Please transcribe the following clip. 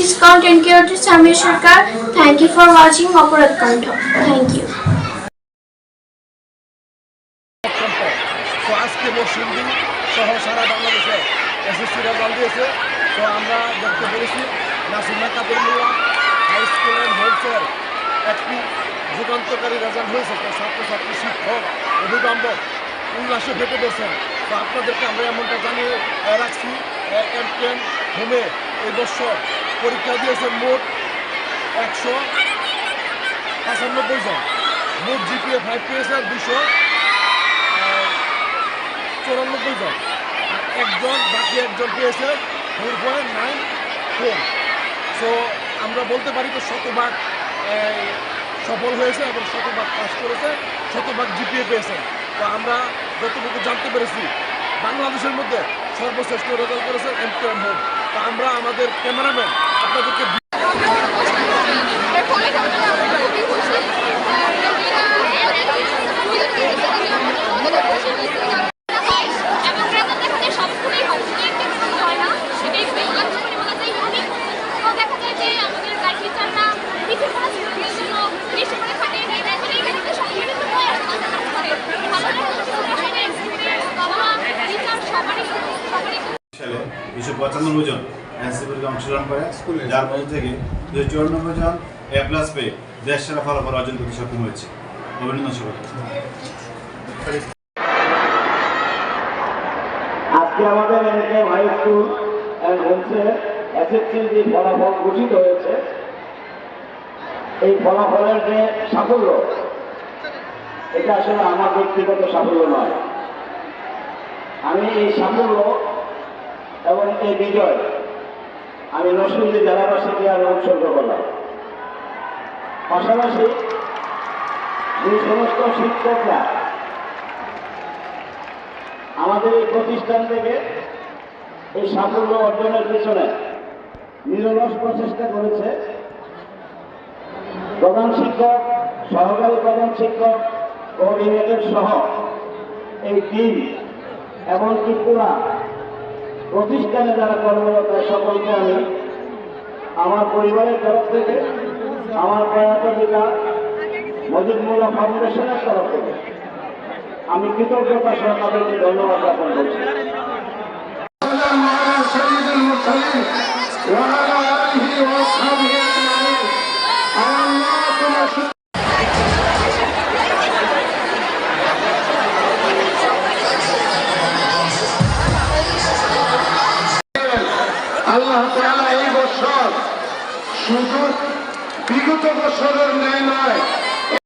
Is content creator Samir Sarkar. Thank you for watching Operat Kantha. Thank you. আজকে মৌসুমদি সহ সারা বাংলাদেশে SSC result দিয়েছে তো আমরা দেখতে পেরেছি Nasima Kadurmullah high school and wholesale একটি যুগান্তকারী রেজাল্ট হয়েছে তো ছাত্রছাত্রী, শিক্ষক, অভিভাবক, উল্লাসে ফেটে পেয়েছেন তো আপনাদেরকে আমরা এমনটা জানিয়ে রাখছি এমটেন হোমে এই বছর পরীক্ষা দিয়েছে মোট একশো পঁচানব্বই জন। মোট জিপিএ ফাইভ পেয়েছে দুশো চুরানব্বই জন। আর একজন, বাকি একজন পেয়েছে four point nine four so আমরা বলতে পারি তো শতভাগ সফল হয়েছে এবং শতভাগ পাস করেছে, শতভাগ জিপিএ পেয়েছে। তো আমরা যতটুকু জানতে পেরেছি, বাংলাদেশের মধ্যে সর্বশ্রেষ্ঠ রেজাল্ট করেছে এম টু এম হোম তো আমরা আমাদের ক্যামেরাম্যান আপনাদেরকে দুশো পঁচানব্বই জন এনসি পরীক্ষা অংশগ্রহণ করে। যার মধ্যে থেকে দুশো চুরানব্বই জন এ প্লাস পেয়ে দেশ সেরা ফলাফল অর্জন করতে সক্ষম হয়েছে। অভিনন্দন সকলকে আজকে আমাদের এলাকায় হাই স্কুল এসএসসি যে ফলাফল ঘোষিত হয়েছে। এই ফলাফলের যে সাফল্য এটা আসলে আমার ব্যক্তিগত সাফল্য নয়। আমি এই সাফল্য এবং এই বিজয় আমি নরসিংদী জেলাবাসীকে আমি উৎসর্গ করলাম। পাশাপাশি যে সমস্ত শিক্ষকরা আমাদের এই প্রতিষ্ঠান থেকে এই সাফল্য অর্জনের পেছনে নিরলস প্রচেষ্টা করেছে। প্রধান শিক্ষক, সহকারী প্রধান শিক্ষক ও কোঅর্ডিনেটর সহ এই টিম এমনকি পুরা প্রতিষ্ঠানে যারা কর্মরত সকলকে আমি আমার পরিবারের তরফ থেকে, আমার প্রয়াত পিতা মজুদমুল্লা ফাউন্ডেশনের তরফ থেকে আমি কৃতজ্ঞতা সহ তাদেরকে ধন্যবাদ জ্ঞাপন করছি। আল্লাহ তাআলা এই বছর শুধু বিগত বছরের ন্যায় নয়